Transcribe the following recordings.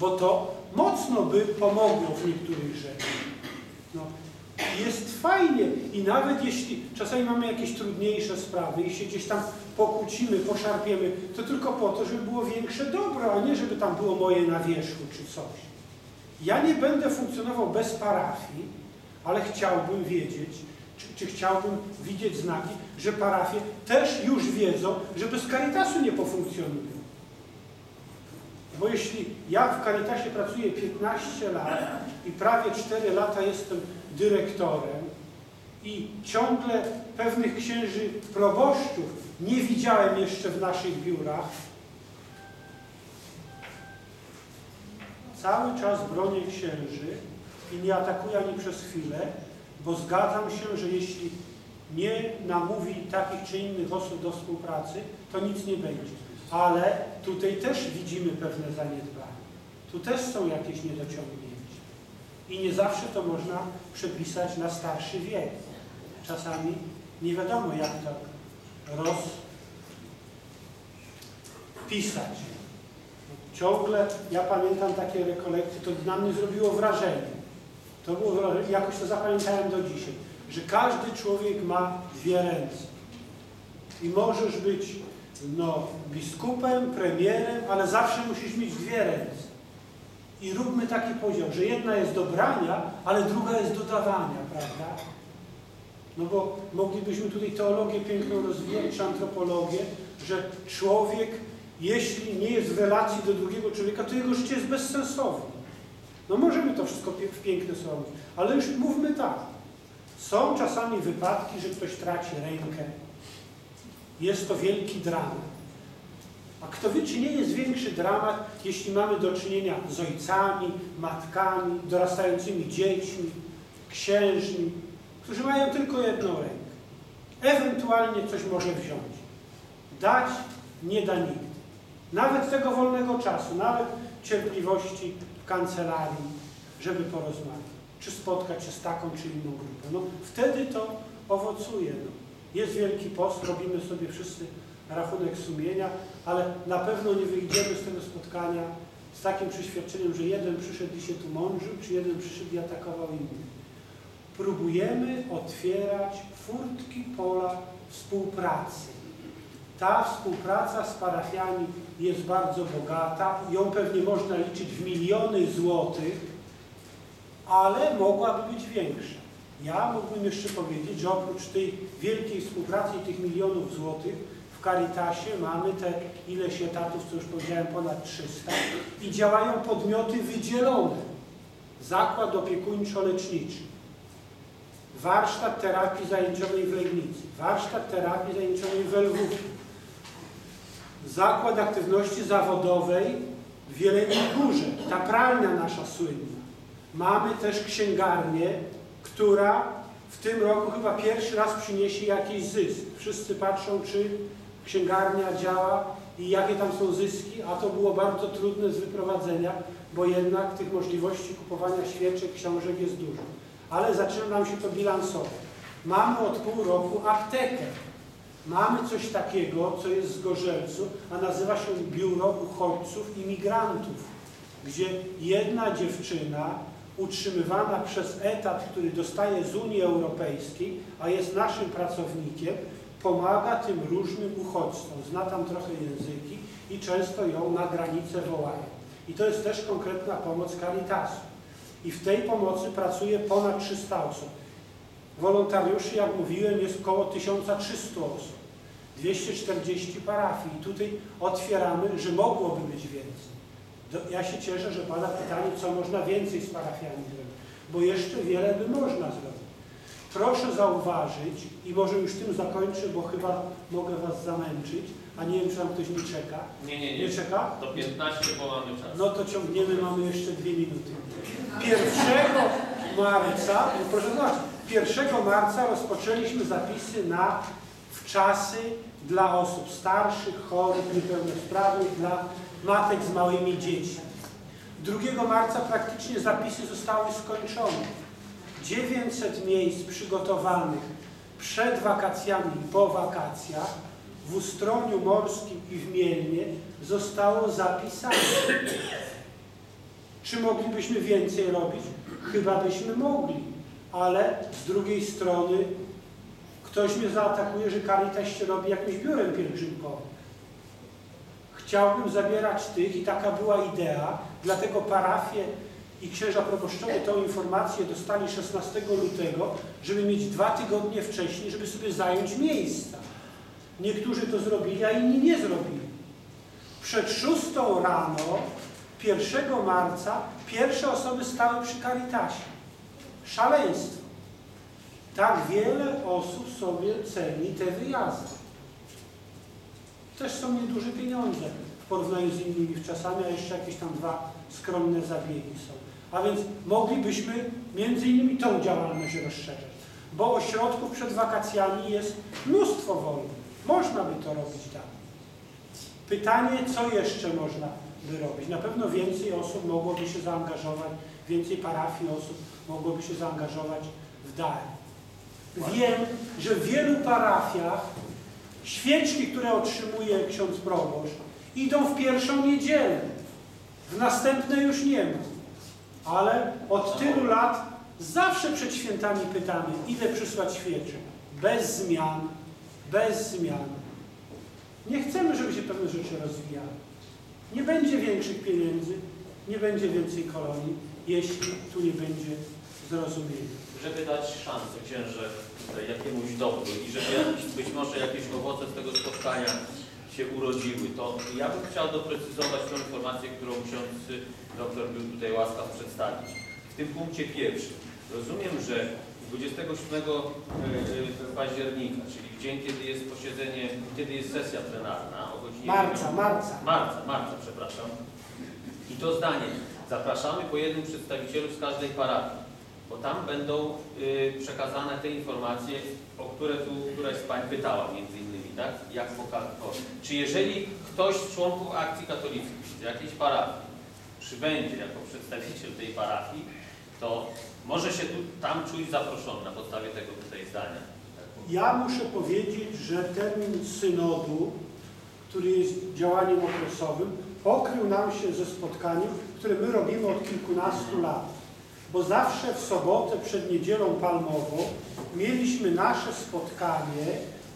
bo to mocno by pomogło w niektórych rzeczach. No, jest fajnie i nawet jeśli czasami mamy jakieś trudniejsze sprawy i się gdzieś tam pokłócimy, poszarpiemy, to tylko po to, żeby było większe dobro, a nie żeby tam było moje na wierzchu czy coś. Ja nie będę funkcjonował bez parafii, ale chciałbym wiedzieć, czy, czy chciałbym widzieć znaki, że parafie też już wiedzą, że bez Caritasu nie pofunkcjonują. Bo jeśli ja w Caritasie pracuję 15 lat i prawie 4 lata jestem dyrektorem i ciągle pewnych księży proboszczów nie widziałem jeszcze w naszych biurach, cały czas bronię księży i nie atakuję ani przez chwilę, bo zgadzam się, że jeśli nie namówi takich czy innych osób do współpracy, to nic nie będzie. Ale tutaj też widzimy pewne zaniedbania. Tu też są jakieś niedociągnięcia. I nie zawsze to można przepisać na starszy wiek. Czasami nie wiadomo, jak to rozpisać. Ciągle, ja pamiętam takie rekolekcje, to na mnie zrobiło wrażenie. To było wrażenie, jakoś to zapamiętałem do dzisiaj, że każdy człowiek ma dwie ręce. I możesz być no, biskupem, premierem, ale zawsze musisz mieć dwie ręce. I róbmy taki podział, że jedna jest do brania, ale druga jest do dawania, prawda? No bo moglibyśmy tutaj teologię piękną rozwijać, czy antropologię, że człowiek, jeśli nie jest w relacji do drugiego człowieka, to jego życie jest bezsensowne. No możemy to wszystko w piękne słowo ale już mówmy tak. Są czasami wypadki, że ktoś traci rękę. Jest to wielki dramat. A kto wie, czy nie jest większy dramat, jeśli mamy do czynienia z ojcami, matkami, dorastającymi dziećmi, księżmi, którzy mają tylko jedną rękę. Ewentualnie coś może wziąć. Dać nie da nikt. Nawet tego wolnego czasu, nawet cierpliwości w kancelarii, żeby porozmawiać. Czy spotkać się z taką czy inną grupą. No, wtedy to owocuje. No. Jest Wielki Post, robimy sobie wszyscy rachunek sumienia, ale na pewno nie wyjdziemy z tego spotkania z takim przeświadczeniem, że jeden przyszedł i się tu mądrzył, czy jeden przyszedł i atakował innych. Próbujemy otwierać furtki pola współpracy. Ta współpraca z parafiami jest bardzo bogata, ją pewnie można liczyć w miliony złotych, ale mogłaby być większa. Ja mógłbym jeszcze powiedzieć, że oprócz tej wielkiej współpracy i tych milionów złotych w Caritasie mamy te ileś etatów, co już powiedziałem, ponad 300 i działają podmioty wydzielone. Zakład opiekuńczo-leczniczy, warsztat terapii zajęciowej w Legnicy, warsztat terapii zajęciowej w Lwówku, zakład aktywności zawodowej w Jeleniej Górze, ta pralnia nasza słynna. Mamy też księgarnię która w tym roku chyba pierwszy raz przyniesie jakiś zysk. Wszyscy patrzą, czy księgarnia działa i jakie tam są zyski, a to było bardzo trudne z wyprowadzenia, bo jednak tych możliwości kupowania świeczek, książek jest dużo. Ale zaczyna nam się to bilansować. Mamy od pół roku aptekę. Mamy coś takiego, co jest z Gorzelcu, a nazywa się Biuro Uchodźców i Migrantów, gdzie jedna dziewczyna utrzymywana przez etat, który dostaje z Unii Europejskiej, a jest naszym pracownikiem, pomaga tym różnym uchodźcom. Zna tam trochę języki i często ją na granicę wołają. I to jest też konkretna pomoc Caritasu. I w tej pomocy pracuje ponad 300 osób. Wolontariuszy, jak mówiłem, jest około 1300 osób. 240 parafii. I tutaj otwieramy, że mogłoby być więcej ja się cieszę, że Pada pytanie, co można więcej z parafiami zrobić, bo jeszcze wiele by można zrobić. Proszę zauważyć, i może już tym zakończę, bo chyba mogę Was zamęczyć, a nie wiem, czy tam ktoś nie czeka. Nie, nie, nie. Nie czeka? Do 15, bo mamy czas. No to ciągniemy, mamy jeszcze dwie minuty. 1 marca, proszę zobaczyć, 1 marca rozpoczęliśmy zapisy na wczasy dla osób starszych, chorych, niepełnosprawnych, dla matek z małymi dziećmi. 2 marca praktycznie zapisy zostały skończone. 900 miejsc przygotowanych przed wakacjami i po wakacjach w Ustroniu Morskim i w Mielnie zostało zapisanych. Czy moglibyśmy więcej robić? Chyba byśmy mogli, ale z drugiej strony ktoś mnie zaatakuje, że Caritas się robi jakimś biurem pielgrzymkowym. Chciałbym zabierać tych, i taka była idea, dlatego parafie i księża proboszczowie tą informację dostali 16 lutego, żeby mieć dwa tygodnie wcześniej, żeby sobie zająć miejsca. Niektórzy to zrobili, a inni nie zrobili. Przed 6 rano, 1 marca, pierwsze osoby stały przy Caritasie. Szaleństwo. Tak wiele osób sobie ceni te wyjazdy. Też są nieduże pieniądze w porównaniu z innymi czasami, a jeszcze jakieś tam dwa skromne zabiegi są. A więc moglibyśmy między innymi tą działalność rozszerzać, bo ośrodków przed wakacjami jest mnóstwo wolnych. Można by to robić tam. Pytanie, co jeszcze można by robić? Na pewno więcej osób mogłoby się zaangażować, więcej parafii osób mogłoby się zaangażować w dar. Wiem, że w wielu parafiach świeczki, które otrzymuje ksiądz proboszcz, idą w pierwszą niedzielę. W następne już nie ma. Ale od tylu lat zawsze przed świętami pytamy, ile przysłać świeczek. Bez zmian, bez zmian. Nie chcemy, żeby się pewne rzeczy rozwijały. Nie będzie większych pieniędzy, nie będzie więcej kolonii, jeśli tu nie będzie zrozumienia. Żeby dać szansę księże tutaj jakiemuś dobru i żeby być może jakieś owoce z tego spotkania się urodziły, to ja bym chciał doprecyzować tą informację, którą ksiądz doktor był tutaj łaskaw przedstawić. W tym punkcie pierwszym. Rozumiem, że 27 e, października, czyli w dzień, kiedy jest posiedzenie, kiedy jest sesja plenarna o godzinie Marca, marca. Marca, marca, przepraszam. I to zdanie. Zapraszamy po jednym przedstawicielu z każdej parafii, bo tam będą y, przekazane te informacje, o które tu któraś z Pań pytała między innymi, tak? Jak. Czy jeżeli ktoś z członków akcji katolickiej z jakiejś parafii przybędzie jako przedstawiciel tej parafii, to może się tu, tam czuć zaproszony na podstawie tego tutaj zdania. Ja muszę powiedzieć, że termin synodu, który jest działaniem okresowym, pokrył nam się ze spotkaniem, które my robimy od kilkunastu lat. Bo zawsze w sobotę przed niedzielą palmową mieliśmy nasze spotkanie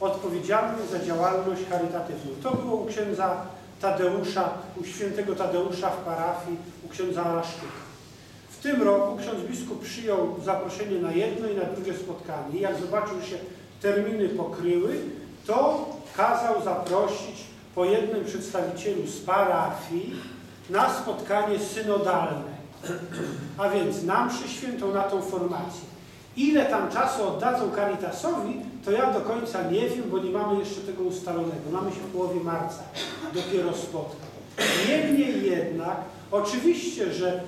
odpowiedzialne za działalność charytatywną. To było u księdza Tadeusza, u świętego Tadeusza w parafii, u księdza Alaszczyka. W tym roku ksiądz biskup przyjął zaproszenie na jedno i na drugie spotkanie. Jak zobaczył, że się terminy pokryły, to kazał zaprosić po jednym przedstawicielu z parafii na spotkanie synodalne. A więc nam świętą na tą formację. Ile tam czasu oddadzą Caritasowi, to ja do końca nie wiem, bo nie mamy jeszcze tego ustalonego. Mamy się w połowie marca dopiero spotkać. Niemniej jednak, oczywiście, że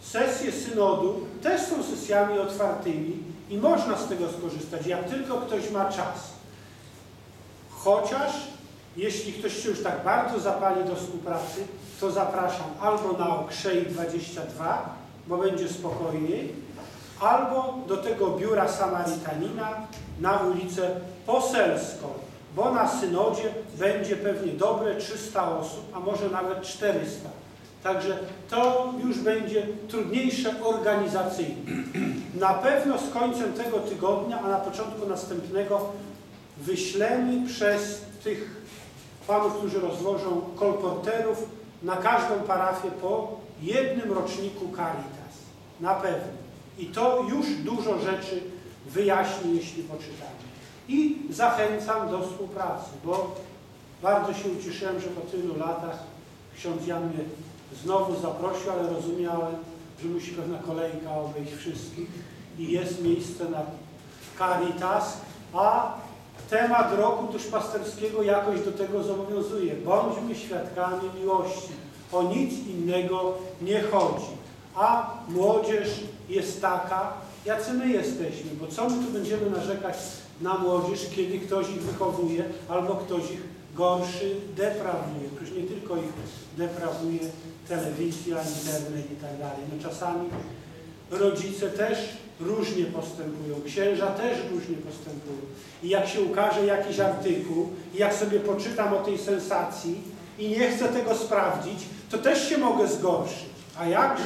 sesje synodu też są sesjami otwartymi i można z tego skorzystać, jak tylko ktoś ma czas. Chociaż, jeśli ktoś się już tak bardzo zapali do współpracy, to zapraszam albo na Okrzei 22, bo będzie spokojniej, albo do tego biura Samarytanina na ulicę Poselską, bo na synodzie będzie pewnie dobre 300 osób, a może nawet 400. Także to już będzie trudniejsze organizacyjnie. Na pewno z końcem tego tygodnia, a na początku następnego wyślemy przez tych panów, którzy rozwożą kolporterów na każdą parafię po jednym roczniku Caritas. Na pewno. I to już dużo rzeczy wyjaśni, jeśli poczytamy. I zachęcam do współpracy, bo bardzo się ucieszyłem, że po tylu latach ksiądz Jan mnie znowu zaprosił, ale rozumiałem, że musi pewna kolejka obejść wszystkich i jest miejsce na Caritas, a temat roku duszpasterskiego jakoś do tego zobowiązuje. Bądźmy świadkami miłości. O nic innego nie chodzi. A młodzież jest taka, jacy my jesteśmy, bo co my tu będziemy narzekać na młodzież, kiedy ktoś ich wychowuje albo ktoś ich gorszy deprawuje. Przecież nie tylko ich deprawuje telewizja, internet i tak dalej. No czasami rodzice też różnie postępują, księża też różnie postępują. I jak się ukaże jakiś artykuł, i jak sobie poczytam o tej sensacji i nie chcę tego sprawdzić, to też się mogę zgorszyć. A jakże?